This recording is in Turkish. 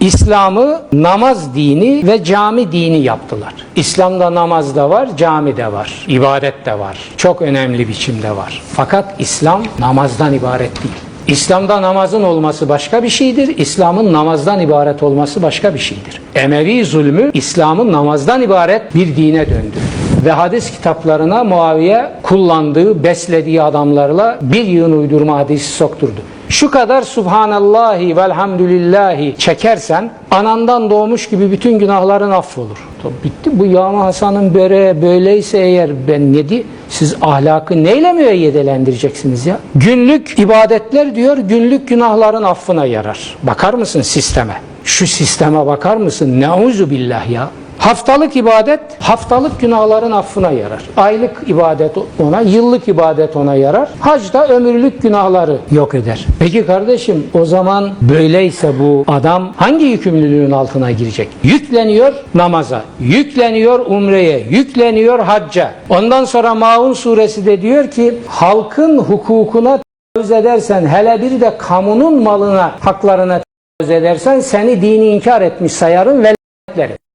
İslam'ı namaz dini ve cami dini yaptılar. İslam'da namaz da var, cami de var, ibadet de var. Çok önemli biçimde var. Fakat İslam namazdan ibaret değil. İslam'da namazın olması başka bir şeydir. İslam'ın namazdan ibaret olması başka bir şeydir. Emevi zulmü İslam'ın namazdan ibaret bir dine döndü. Ve hadis kitaplarına Muaviye kullandığı, beslediği adamlarla bir yığın uydurma hadisi sokturdu. Şu kadar Subhanallahi velhamdülillahi çekersen anandan doğmuş gibi bütün günahların affolur. Tabii bitti bu Yağma Hasan'ın böreği böyleyse eğer ben ne di siz ahlakı neyle müeyyedelendireceksiniz ya? Günlük ibadetler diyor günlük günahların affına yarar. Bakar mısın sisteme? Şu sisteme bakar mısın? Neuzu billah ya. Haftalık ibadet haftalık günahların affına yarar. Aylık ibadet ona, yıllık ibadet ona yarar. Hac da ömürlük günahları yok eder. Peki kardeşim o zaman böyleyse bu adam hangi yükümlülüğün altına girecek? Yükleniyor namaza, yükleniyor umreye, yükleniyor hacca. Ondan sonra Maun suresi de diyor ki halkın hukukuna tecavüz edersen hele bir de kamunun malına, haklarına tecavüz edersen seni dini inkar etmiş sayarım ve.